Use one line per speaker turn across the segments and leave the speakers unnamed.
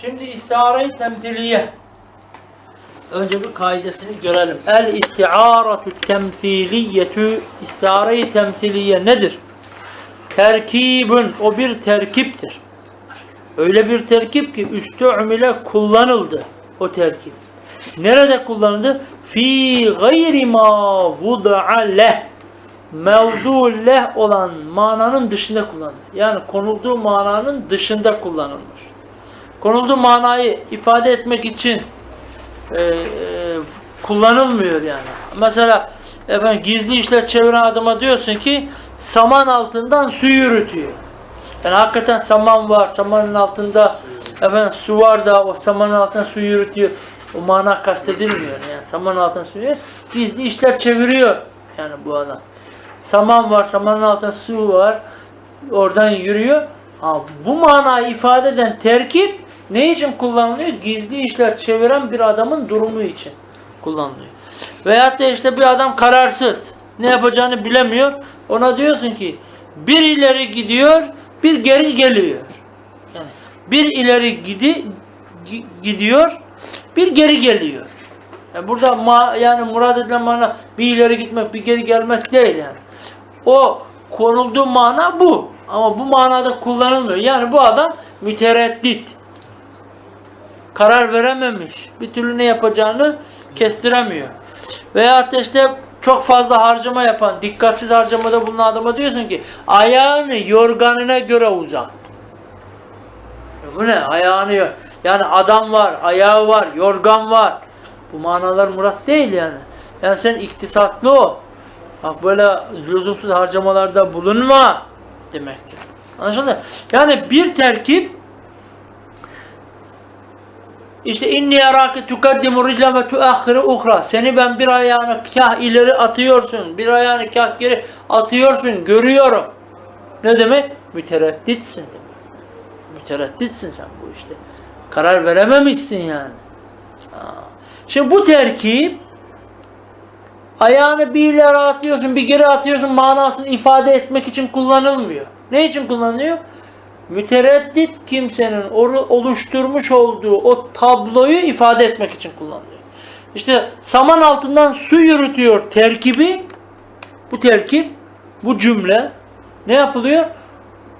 Şimdi istihare-i temsiliye. Önce bir kaidesini görelim. El istiaratu temsiliyetü istihare-i temsiliye nedir? Terkibün o bir terkiptir. Öyle bir terkip ki üstü'mile kullanıldı o terkip. Nerede kullanıldı? Fi gayri ma vuda'a leh. Mevdu leh olan mananın dışında kullanıldı. Yani konulduğu mananın dışında kullanılmış. Konulduğu manayı ifade etmek için e, e, kullanılmıyor yani. Mesela efendim gizli işler çeviren adama diyorsun ki saman altından su yürütüyor. Yani hakikaten saman var, samanın altında efendim su var da o samanın altından su yürütüyor. O mana kastedilmiyor yani. Samanın altından su yürütüyor. Gizli işler çeviriyor yani bu adam. Saman var, samanın altında su var. Oradan yürüyor. Ha, bu manayı ifade eden terkip ne için kullanılıyor? Gizli işler çeviren bir adamın durumu için kullanılıyor. Veyahut da işte bir adam kararsız. Ne yapacağını bilemiyor. Ona diyorsun ki bir ileri gidiyor, bir geri geliyor. Yani bir ileri gidi, gi- gidiyor, bir geri geliyor. Yani burada ma, yani murad edilen mana bir ileri gitmek, bir geri gelmek değil yani. O konulduğu mana bu. Ama bu manada kullanılmıyor. Yani bu adam mütereddit. Karar verememiş. Bir türlü ne yapacağını kestiremiyor. Da işte çok fazla harcama yapan, dikkatsiz harcamada bulunan adama diyorsun ki ayağını yorganına göre uzat. E Bu ne? Ayağını yani adam var, ayağı var, yorgan var. Bu manalar murat değil yani. Yani sen iktisatlı ol. Bak böyle lüzumsuz harcamalarda bulunma demektir. Anlaşıldı? Yani bir terkip işte inni yarake tukaddimu riclen ve tuakhiru uhra. Seni ben bir ayağını kah ileri atıyorsun, bir ayağını kah geri atıyorsun, görüyorum. Ne demek? Müteredditsin demek. Müteredditsin sen bu işte. Karar verememişsin yani. Şimdi bu terkip ayağını bir ileri atıyorsun, bir geri atıyorsun manasını ifade etmek için kullanılmıyor. Ne için kullanılıyor? Mütereddit kimsenin oluşturmuş olduğu o tabloyu ifade etmek için kullanılıyor. İşte saman altından su yürütüyor terkibi, bu terkip, bu cümle ne yapılıyor?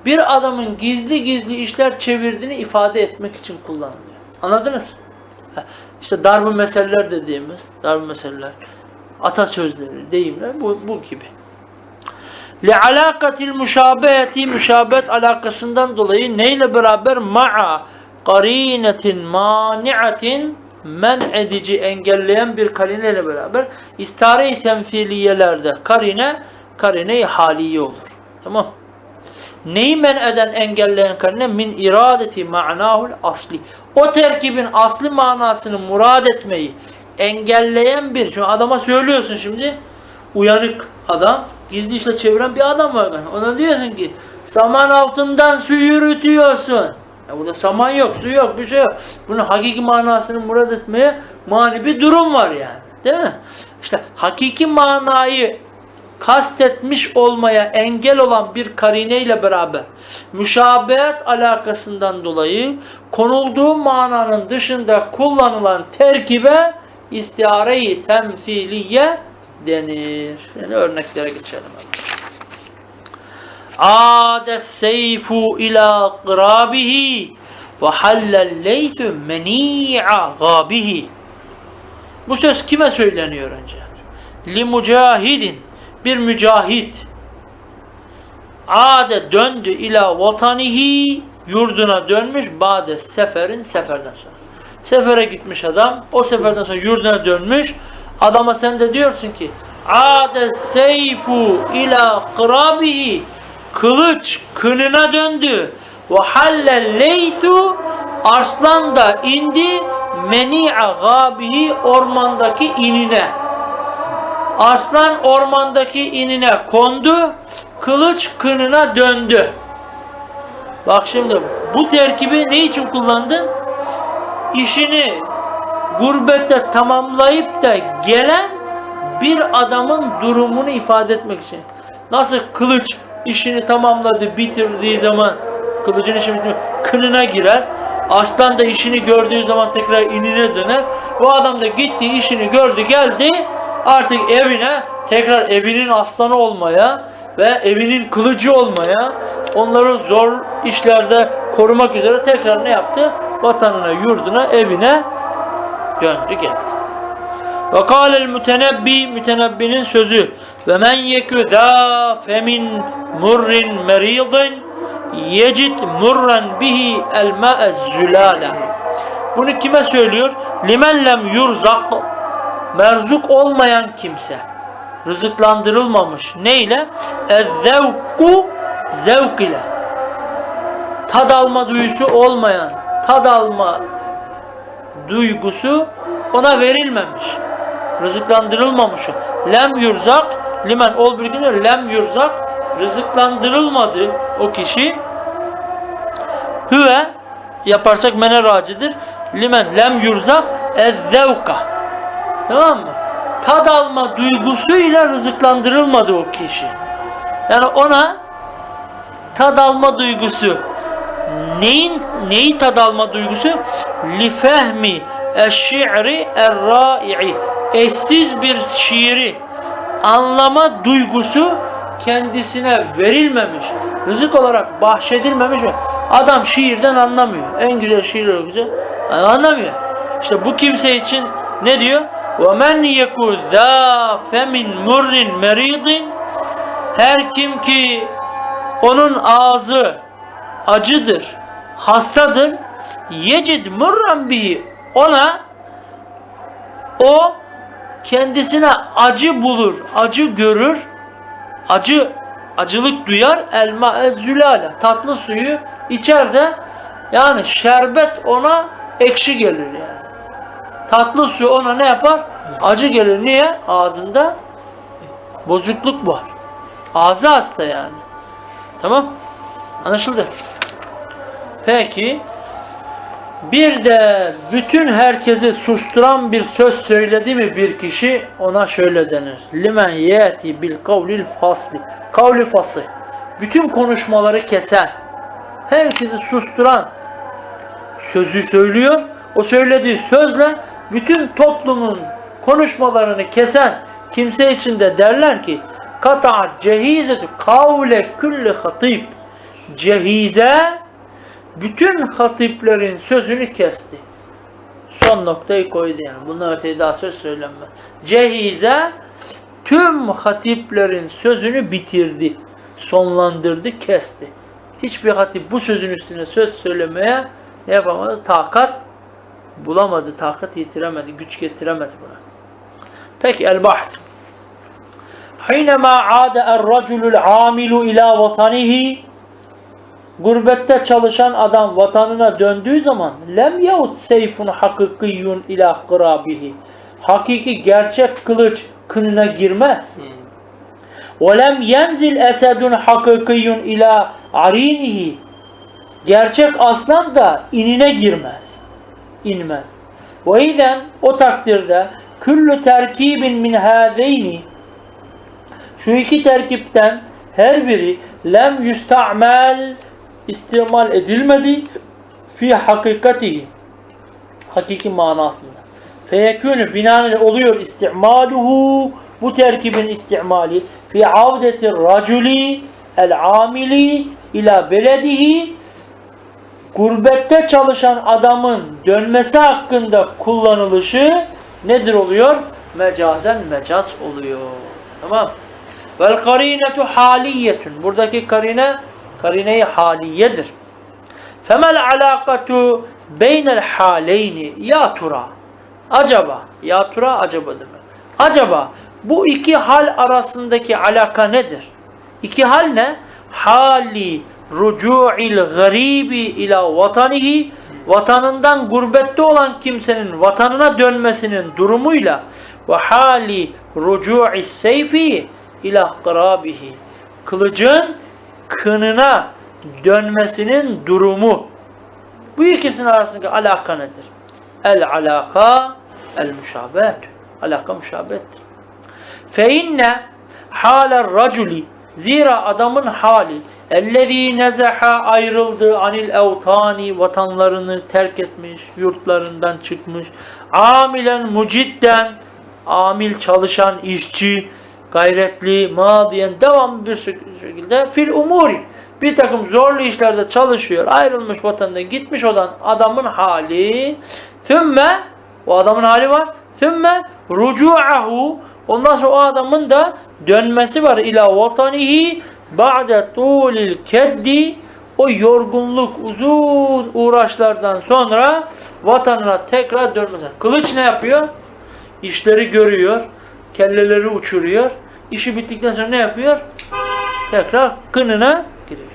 Bir adamın gizli gizli işler çevirdiğini ifade etmek için kullanılıyor. Anladınız? İşte darbu meseleler dediğimiz, darbu meseleler, atasözleri, deyimler bu, bu gibi li alakatil müşabeheti müşabet alakasından dolayı neyle beraber ma'a karinetin mani'atin men edici engelleyen bir karineyle beraber istare-i temsiliyelerde karine karine-i haliye olur. Tamam Neyi men eden engelleyen karine? Min iradeti ma'nahul asli. O terkibin asli manasını murad etmeyi engelleyen bir. Çünkü adama söylüyorsun şimdi uyanık adam gizli işle çeviren bir adam var. Ona diyorsun ki saman altından su yürütüyorsun. Ya burada saman yok, su yok, bir şey yok. Bunun hakiki manasını murad etmeye mani bir durum var yani. Değil mi? İşte hakiki manayı kastetmiş olmaya engel olan bir karineyle beraber müşabehet alakasından dolayı konulduğu mananın dışında kullanılan terkibe istihare-i temsiliye denir. Yani örneklere geçelim. Ades seyfu ila qirabihi ve hallel leytü meni'a gabihi. Bu söz kime söyleniyor önce? Li mücahidin bir mücahit ade döndü ila vatanihi yurduna dönmüş bade seferin seferden sonra. Sefere gitmiş adam. O seferden sonra yurduna dönmüş. Adama sen de diyorsun ki ade seyfu ila kırabihi kılıç kınına döndü. Ve halle leysu arslan da indi meni'a gabihi ormandaki inine. Arslan ormandaki inine kondu, kılıç kınına döndü. Bak şimdi bu terkibi ne için kullandın? İşini gurbette tamamlayıp da gelen bir adamın durumunu ifade etmek için. Nasıl kılıç işini tamamladı, bitirdiği zaman kılıcın işi bitirdi, kınına girer. Aslan da işini gördüğü zaman tekrar inine döner. Bu adam da gitti işini gördü geldi artık evine tekrar evinin aslanı olmaya ve evinin kılıcı olmaya onları zor işlerde korumak üzere tekrar ne yaptı? Vatanına, yurduna, evine döndü geldi. Ve kâlel mütenebbi mütenebbinin sözü ve men yekü zâ femin murrin meridin yecid murran bihi el ma'ez zülâle bunu kime söylüyor? Limen lem yurzak merzuk olmayan kimse rızıklandırılmamış neyle? ezzevku zevk ile tad alma duyusu olmayan tad alma duygusu ona verilmemiş. Rızıklandırılmamış. Lem yurzak limen ol bir gün lem yurzak rızıklandırılmadı o kişi. Hüve yaparsak mene racidir. Limen lem yurzak ezzevka. Tamam mı? Tad alma duygusuyla rızıklandırılmadı o kişi. Yani ona tad alma duygusu neyin neyi tad alma duygusu? Li fehmi eşşi'ri er-ra'i eşsiz bir şiiri anlama duygusu kendisine verilmemiş. Rızık olarak bahşedilmemiş mi? Adam şiirden anlamıyor. En güzel şiir o güzel. Anlamıyor. İşte bu kimse için ne diyor? وَمَنْ يَكُوا ذَا فَمِنْ مُرٍ مَرِيضٍ Her kim ki onun ağzı acıdır, hastadır, yecid murran bihi ona o kendisine acı bulur, acı görür, acı acılık duyar elma zülale tatlı suyu içer de yani şerbet ona ekşi gelir yani. Tatlı su ona ne yapar? Acı gelir. Niye? Ağzında bozukluk var. Ağzı hasta yani. Tamam? Anlaşıldı. Peki bir de bütün herkesi susturan bir söz söyledi mi bir kişi ona şöyle denir. Limen yeti bil kavlil fasli. Kavli fasli. Bütün konuşmaları kesen, herkesi susturan sözü söylüyor. O söylediği sözle bütün toplumun konuşmalarını kesen kimse için de derler ki kata cehizetü kavle külli hatib cehize bütün hatiplerin sözünü kesti. Son noktayı koydu yani. Bundan öteye daha söz söylenmez. Cehize tüm hatiplerin sözünü bitirdi. Sonlandırdı, kesti. Hiçbir hatip bu sözün üstüne söz söylemeye ne yapamadı? Takat bulamadı, takat yitiremedi, güç getiremedi buna. Peki el-bahs. حينما عاد الرجل العامل إلى وطنه Gurbette çalışan adam vatanına döndüğü zaman lem yahut seyfun hakikiyun ila kırabihi. Hakiki gerçek kılıç kınına girmez. Ve lem yenzil esedun hakikiyun ila arinihi. Gerçek aslan da inine girmez. İnmez. Ve iden o takdirde küllü terkibin min hâzeyni şu iki terkipten her biri lem yüsta'mel istimal edilmedi fi hakikatihi hakiki manasında. Feyekûnü binaenaleyh oluyor istimaluhu bu terkibin istimali fi avdeti raculi el amili ila beledihi gurbette çalışan adamın dönmesi hakkında kullanılışı nedir oluyor? Mecazen mecaz oluyor. Tamam. Vel karinetu haliyetun. Buradaki karine karine-i haliyedir. Femel alakatu beynel haleyni ya tura. Acaba, ya tura acaba demek. Acaba bu iki hal arasındaki alaka nedir? İki hal ne? Hali rucu'il garibi ila vatanihi vatanından gurbette olan kimsenin vatanına dönmesinin durumuyla ve hali rucu'is seyfi ila kırabihi kılıcın kınına dönmesinin durumu. Bu ikisinin arasındaki alaka nedir? El alaka el müşabehet. Alaka müşabettir. Fe inne haler raculi zira adamın hali Ellezî nezeha ayrıldı anil evtani vatanlarını terk etmiş, yurtlarından çıkmış. Amilen mucidden amil çalışan işçi, gayretli, madiyen devamlı bir şekilde fil umuri bir takım zorlu işlerde çalışıyor. Ayrılmış vatandan gitmiş olan adamın hali thümme o adamın hali var. Thümme rucu'ahu ondan sonra o adamın da dönmesi var ila vatanihi ba'de tulil keddi o yorgunluk uzun uğraşlardan sonra vatanına tekrar dönmesi. Kılıç ne yapıyor? İşleri görüyor. Kelleleri uçuruyor. İşi bittikten sonra ne yapıyor? Tekrar kınına giriyor.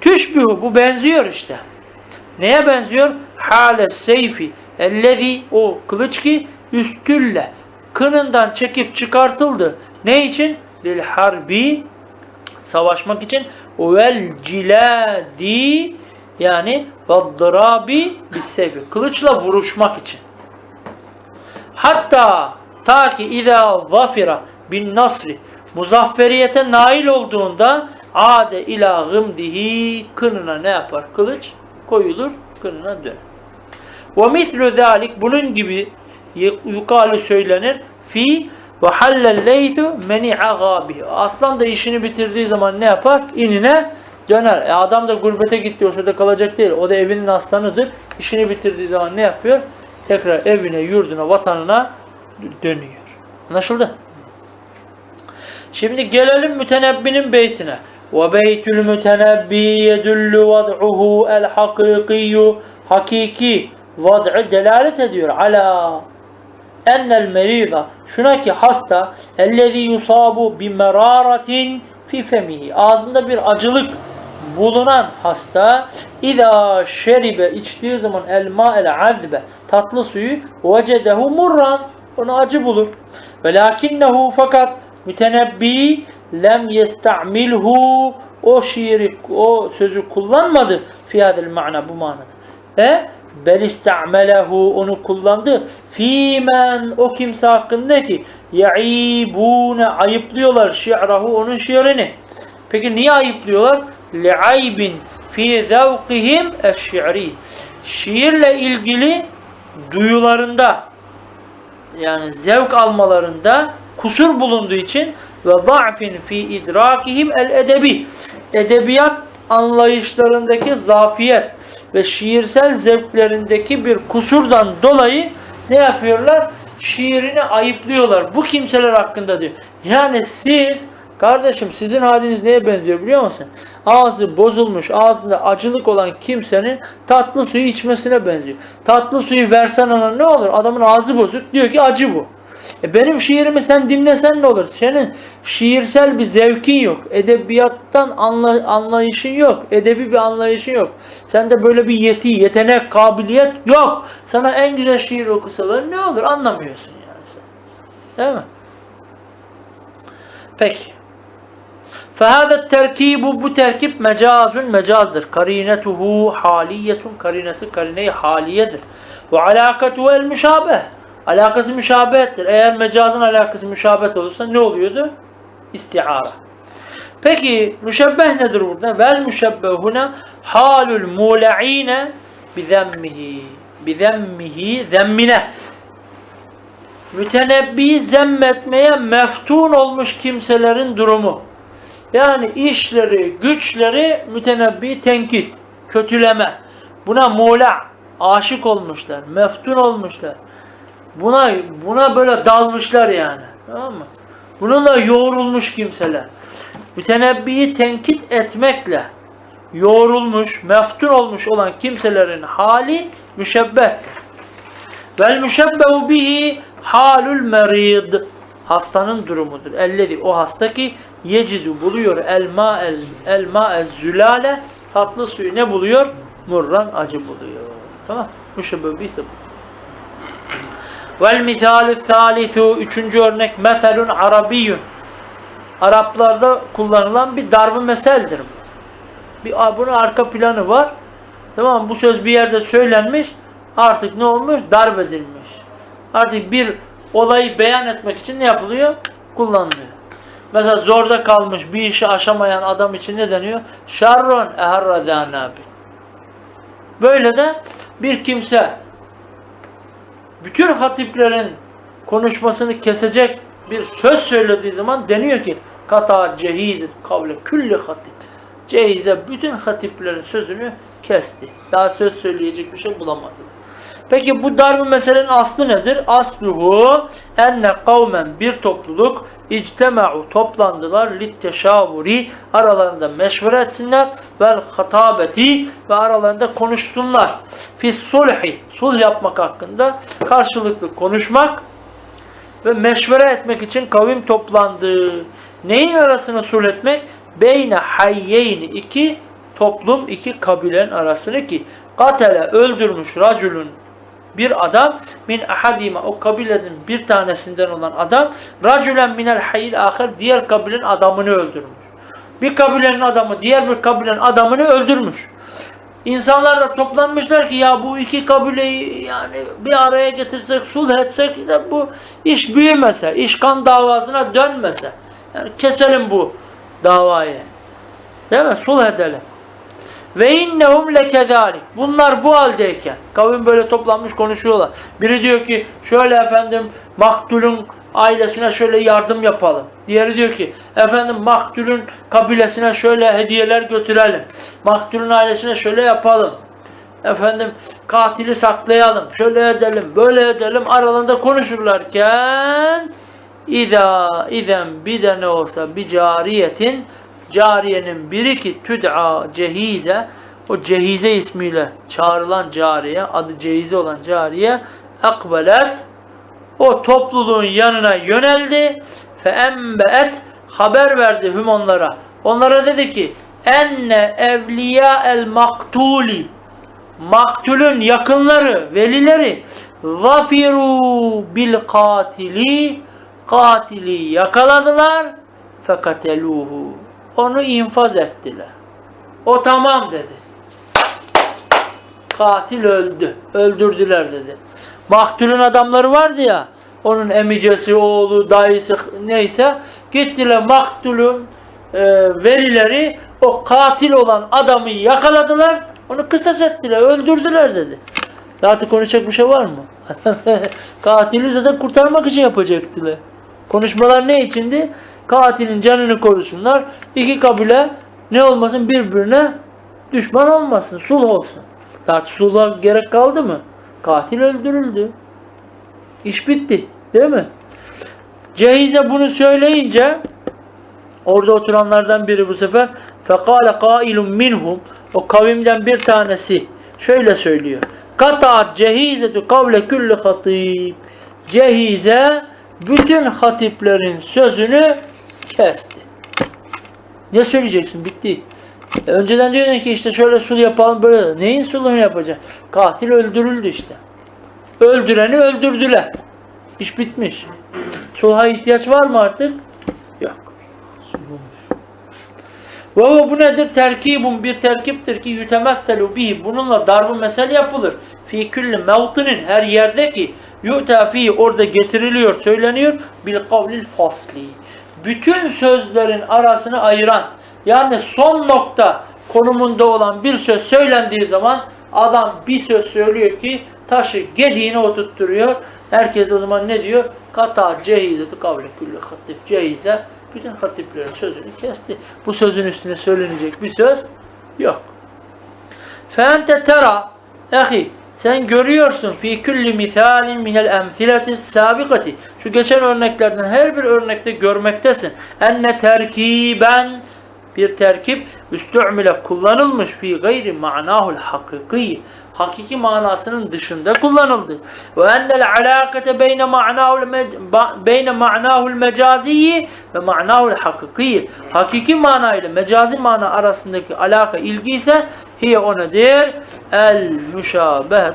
Tüşbühü bu benziyor işte. Neye benziyor? Hale seyfi ellezi o kılıç ki üstülle kınından çekip çıkartıldı. Ne için? Lil harbi savaşmak için vel ciladi yani vaddrabi bis seyfi kılıçla vuruşmak için. Hatta ta ki izâ zafira bin nasri muzafferiyete nail olduğunda ade ila gımdihi kınına ne yapar? Kılıç koyulur, kınına döner. Ve mislu zalik bunun gibi yukarı söylenir fi ve hallel leytu meni'a gabihi. Aslan da işini bitirdiği zaman ne yapar? İnine döner. E adam da gurbete gitti o şurada kalacak değil. O da evinin aslanıdır. İşini bitirdiği zaman ne yapıyor? Tekrar evine, yurduna, vatanına dönüyor. Anlaşıldı? Şimdi gelelim mütenebbinin beytine. Ve beytül mütenebbi yedullu vad'uhu el hakikiyyu hakiki vad'ı delalet ediyor. Ala ennel merida. Şuna ki hasta ellezî yusabu bi meraratin fi ağzında bir acılık bulunan hasta ida şeribe içtiği zaman elma el azbe tatlı suyu vecedehu murran. Onu acı bulur. Velakinnehu fakat mütenebbi lem yesta'milhu o şiiri o sözü kullanmadı fiyadel ma'na bu manada. E bel istamelehu onu kullandı. Fimen o kimse hakkında ki yaibune ayıplıyorlar şi'rahu onun şiirini. Peki niye ayıplıyorlar? Li'aybin fi zevkihim eşşi'ri. Şiirle ilgili duyularında yani zevk almalarında kusur bulunduğu için ve za'fin fi idrakihim el edebi. Edebiyat anlayışlarındaki zafiyet ve şiirsel zevklerindeki bir kusurdan dolayı ne yapıyorlar? Şiirini ayıplıyorlar. Bu kimseler hakkında diyor. Yani siz Kardeşim sizin haliniz neye benziyor biliyor musun? Ağzı bozulmuş, ağzında acılık olan kimsenin tatlı suyu içmesine benziyor. Tatlı suyu versen ona ne olur? Adamın ağzı bozuk diyor ki acı bu. E benim şiirimi sen dinlesen ne olur? Senin şiirsel bir zevkin yok. Edebiyattan anla, anlayışın yok. Edebi bir anlayışın yok. Sende böyle bir yeti, yetenek, kabiliyet yok. Sana en güzel şiir okusalar ne olur? Anlamıyorsun yani sen. Değil mi? Peki. فهذا التركيب bu terkip mecazun mecazdır. Karinetuhu haliyetun karinesi karine haliyedir. Ve alakatu el müşabeh. Alakası müşabehettir. Eğer mecazın alakası müşabet olursa ne oluyordu? İstiara. Peki müşebbeh nedir burada? Vel müşebbehuna halul mula'ine bizemmihi. Bizemmihi zemmine. Mütenebbi zemmetmeye meftun olmuş kimselerin durumu. Yani işleri, güçleri mütenebbi tenkit, kötüleme. Buna muğla, aşık olmuşlar, meftun olmuşlar. Buna buna böyle dalmışlar yani. Tamam mı? Bununla yoğrulmuş kimseler. Mütenebbiyi tenkit etmekle yoğrulmuş, meftun olmuş olan kimselerin hali müşebbehtir. Vel müşebbehu bihi halul merid. Hastanın durumudur. Ellezi o hasta ki yecidu buluyor elma el elma el zülale tatlı suyu ne buluyor? Murran acı buluyor. Tamam? Müşebbeh bih de bu. Vel misalü thalithu üçüncü örnek meselun arabiyyun. Araplarda kullanılan bir darbe meseldir. Bir bunun arka planı var. Tamam bu söz bir yerde söylenmiş. Artık ne olmuş? Darp edilmiş. Artık bir olayı beyan etmek için ne yapılıyor? Kullanılıyor. Mesela zorda kalmış bir işi aşamayan adam için ne deniyor? Şarrun eharradanabi. Böyle de bir kimse bütün hatiplerin konuşmasını kesecek bir söz söylediği zaman deniyor ki kata cehiz kavle külli hatip. Cehize bütün hatiplerin sözünü kesti. Daha söz söyleyecek bir şey bulamadı. Peki bu darbu meselenin aslı nedir? Asluhu enne kavmen bir topluluk ictema'u toplandılar litteşavuri aralarında meşvere etsinler vel hatabeti ve aralarında konuşsunlar. Fis sulhi sulh yapmak hakkında karşılıklı konuşmak ve meşvere etmek için kavim toplandı. Neyin arasını sulh etmek? Beyne hayyeyni iki toplum iki kabilenin arasını ki katele öldürmüş racülün bir adam min ahadima o kabilenin bir tanesinden olan adam racülen minel hayyil ahir diğer kabilenin adamını öldürmüş. Bir kabilenin adamı diğer bir kabilenin adamını öldürmüş. İnsanlar da toplanmışlar ki ya bu iki kabileyi yani bir araya getirsek, sulh etsek de bu iş büyümese, iş kan davasına dönmese. Yani keselim bu davayı. Değil mi? Sulh edelim. Ve innehum lekezalik. Bunlar bu haldeyken kavim böyle toplanmış konuşuyorlar. Biri diyor ki şöyle efendim maktulün ailesine şöyle yardım yapalım. Diğeri diyor ki efendim maktulün kabilesine şöyle hediyeler götürelim. Maktulün ailesine şöyle yapalım. Efendim katili saklayalım. Şöyle edelim, böyle edelim. Aralarında konuşurlarken İza izen bir de ne olsa bir cariyetin cariyenin biri ki tüd'a cehize o cehize ismiyle çağrılan cariye adı cehize olan cariye akbelet o topluluğun yanına yöneldi. Fe embeet haber verdi hüm onlara. Onlara dedi ki enne evliya el maktuli. Maktulün yakınları velileri zafiru bil katili. Katili yakaladılar. Fekateluhu onu infaz ettiler. O tamam dedi. Katil öldü. Öldürdüler dedi. Maktulün adamları vardı ya. Onun emicesi, oğlu, dayısı neyse. Gittiler maktulün e, verileri o katil olan adamı yakaladılar. Onu kısas ettiler. Öldürdüler dedi. Zaten konuşacak bir şey var mı? Katili zaten kurtarmak için yapacaktılar. Konuşmalar ne içindi? Katilin canını korusunlar. İki kabile ne olmasın birbirine düşman olmasın. Sulh olsun. Sulha gerek kaldı mı? Katil öldürüldü. İş bitti. Değil mi? Cehiz de bunu söyleyince orada oturanlardan biri bu sefer fekale kailun minhum o kavimden bir tanesi şöyle söylüyor. Kata cehizetu kavle külli hatib. Cehize bütün hatiplerin sözünü kesti. Ne söyleyeceksin? Bitti. E, önceden diyordun ki işte şöyle sul yapalım böyle. Neyin sulunu yapacağız? Katil öldürüldü işte. Öldüreni öldürdüler. İş bitmiş. Sulha ihtiyaç var mı artık? Yok. Ve bu nedir? Terkibun bir terkiptir ki yütemesselu bihi. Bununla darbu mesel yapılır. Fi külli mevtinin her yerde ki yu'ta fi orada getiriliyor, söyleniyor. Bil kavlil fasli. Bütün sözlerin arasını ayıran yani son nokta konumunda olan bir söz söylendiği zaman adam bir söz söylüyor ki taşı gediğine oturtturuyor. Herkes o zaman ne diyor? Kata cehize kavle külli hatip cehize bütün hatiplerin sözünü kesti. Bu sözün üstüne söylenecek bir söz yok. Fente tera ehi sen görüyorsun fi kulli misalin minel emsileti sabikati. Şu geçen örneklerden her bir örnekte görmektesin. Enne terkiben bir terkip üstü'mile kullanılmış fi gayri manahul hakiki. Hakiki manasının dışında kullanıldı. Ve ennel alakate beyne ma'nahul beyne ma'nahul mecazi ve ma'nahul hakiki. Hakiki mana ile mecazi mana arasındaki alaka ilgi ise hiye o nedir? El müşabehet.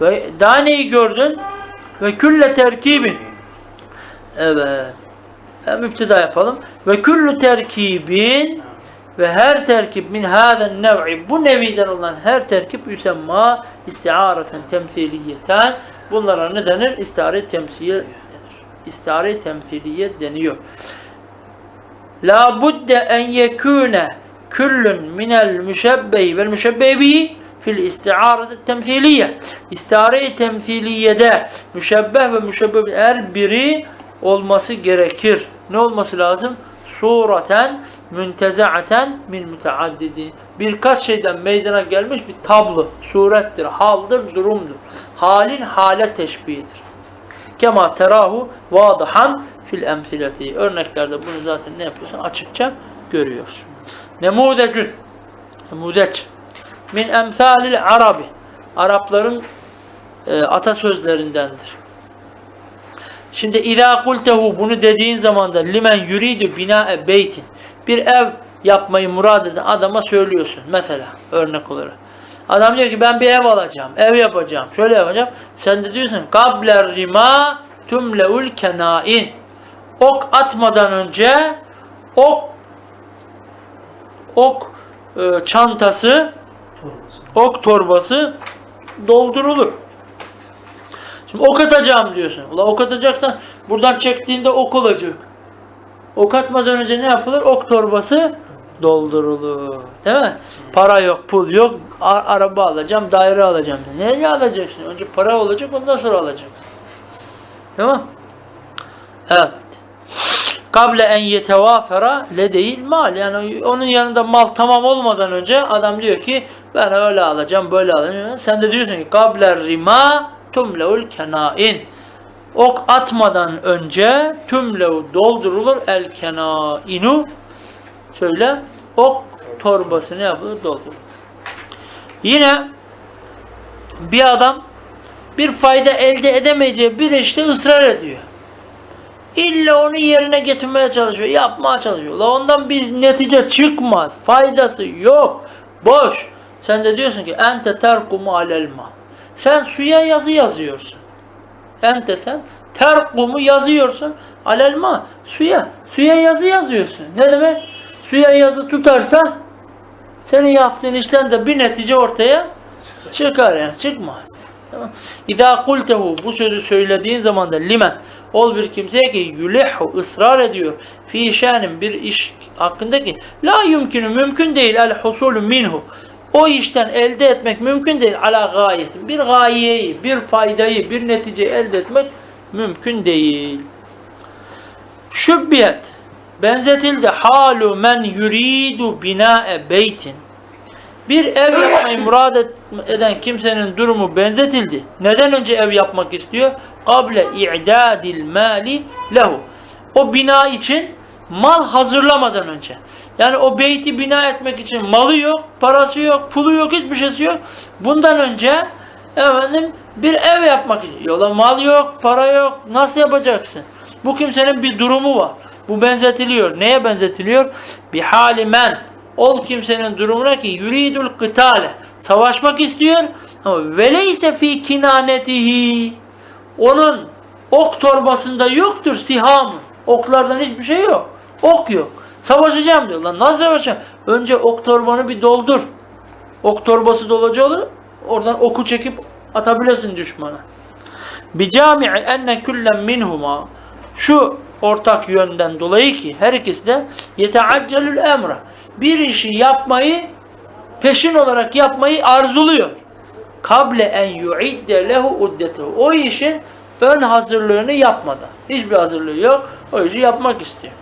Ve daha neyi gördün? Ve külle terkibin. Evet. Yani müpteda yapalım. Ve küllü terkibin ve her terkip min hâzen nev'i bu neviden olan her terkip yüsemma istiareten temsiliyeten bunlara ne denir? İstare temsiliye denir. Temsiliye deniyor. La budde en yekune küllün minel müşebbehi vel müşebbehi fil isti'areti temsiliye. İstare-i temsiliyede müşebbeh ve müşebbeh her biri olması gerekir. Ne olması lazım? Sureten müntezaten min müteaddidi. Birkaç şeyden meydana gelmiş bir tablo, surettir, haldır, durumdur. Halin hale teşbihidir. Kema terahu vadahan fil emsileti. Örneklerde bunu zaten ne yapıyorsun? Açıkça görüyorsun. Nemudecün. Nemudeç. Min emsalil arabi. Arapların e, atasözlerindendir. Şimdi izâ kultehu bunu dediğin zaman da limen yuridu bina'e beytin. Bir ev yapmayı murad eden adama söylüyorsun. Mesela örnek olarak. Adam diyor ki ben bir ev alacağım, ev yapacağım, şöyle yapacağım. Sen de diyorsun kabler rima tümleul kenain. Ok atmadan önce ok ok e, çantası ok torbası doldurulur. Şimdi ok atacağım diyorsun. Ula ok atacaksan buradan çektiğinde ok olacak. Ok atmadan önce ne yapılır? Ok torbası doldurulur. Değil mi? Para yok, pul yok. Araba alacağım, daire alacağım. Nereye alacaksın? Önce para olacak, ondan sonra alacaksın. Tamam? Evet. Kable en yetevafera ledeil mal. Yani onun yanında mal tamam olmadan önce adam diyor ki ben öyle alacağım, böyle alacağım. Sen de diyorsun ki kable rima tumleul kenain. Ok atmadan önce tümlev doldurulur el kenainu. Söyle ok torbası ne yapılır? Doldurulur. Yine bir adam bir fayda elde edemeyeceği bir işte ısrar ediyor. İlla onu yerine getirmeye çalışıyor, yapmaya çalışıyor. La ondan bir netice çıkmaz, faydası yok, boş. Sen de diyorsun ki ente terkumu alelma. Sen suya yazı yazıyorsun. Ente sen terkumu yazıyorsun alelma. Suya, suya yazı yazıyorsun. Ne demek? Suya yazı tutarsa senin yaptığın işten de bir netice ortaya çıkar yani çıkmaz. Tamam. İza kultehu bu sözü söylediğin zaman da limen ol bir kimseye ki yulehu ısrar ediyor fi şanin bir iş hakkında ki la yumkinu mümkün değil el husulü minhu o işten elde etmek mümkün değil ala gayetin bir gayeyi bir faydayı bir netice elde etmek mümkün değil şübbiyet benzetildi halu men yuridu bina'e beytin bir ev yapmayı murad eden kimsenin durumu benzetildi. Neden önce ev yapmak istiyor? Kable i'dadil mali lehu. O bina için mal hazırlamadan önce. Yani o beyti bina etmek için malı yok, parası yok, pulu yok, hiçbir şeysi yok. Bundan önce efendim bir ev yapmak için. Yola mal yok, para yok. Nasıl yapacaksın? Bu kimsenin bir durumu var. Bu benzetiliyor. Neye benzetiliyor? Bir hali men. Ol kimsenin durumuna ki yuridul kıtale. Savaşmak istiyor ama veleyse fi kinanetihi. Onun ok torbasında yoktur sihamı. Oklardan hiçbir şey yok. Ok yok. Savaşacağım diyor. Lan nasıl savaşacağım? Önce ok torbanı bir doldur. Ok torbası dolacağı olur. Oradan oku çekip atabilirsin düşmana. Bicami'i enne küllen minhuma şu ortak yönden dolayı ki her ikisi de yeteaccelül emra bir işi yapmayı peşin olarak yapmayı arzuluyor. Kable en yuidde lehu uddetehu. O işin ön hazırlığını yapmadan. Hiçbir hazırlığı yok. O işi yapmak istiyor.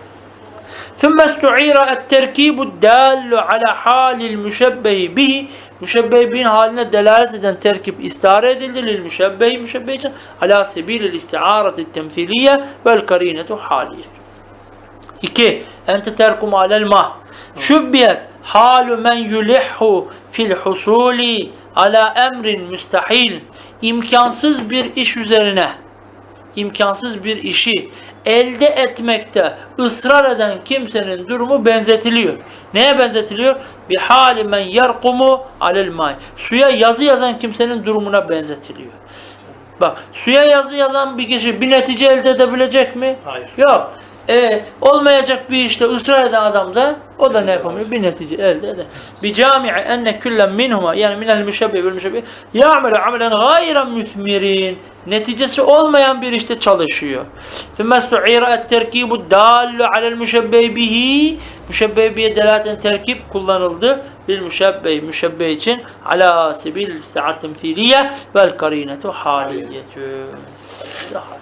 ثم استعير التركيب الدال على حال المشبه به. مشبه بين حالنا دلالة تركب استارة للمشبه مشبه على سبيل الاستعارة التمثيلية والقرينة حالية. إكي أنت تركم على الماء. شبيت حال من يلح في الحصول على أمر مستحيل إمكانسز بر إش üzerine imkansız bir işi elde etmekte ısrar eden kimsenin durumu benzetiliyor. Neye benzetiliyor? Bir hali men yerkumu alel may. Suya yazı yazan kimsenin durumuna benzetiliyor. Bak suya yazı yazan bir kişi bir netice elde edebilecek mi?
Hayır.
Yok. E, olmayacak bir işte ısrar eden adam da o da ne yapamıyor? Bir netice elde eder. Bi cami'i enne küllen minhuma yani minel müşebbih vel müşebbih ya'melu amelen gayren müthmirin neticesi olmayan bir işte çalışıyor. Thumma su'ira et-terkibu dallu alel müşebbih bihi müşebbih bihi delaten terkip kullanıldı. Bil müşebbih müşebbih için ala sebil isti'ar temsiliye vel karinetu haliyetü. Hal.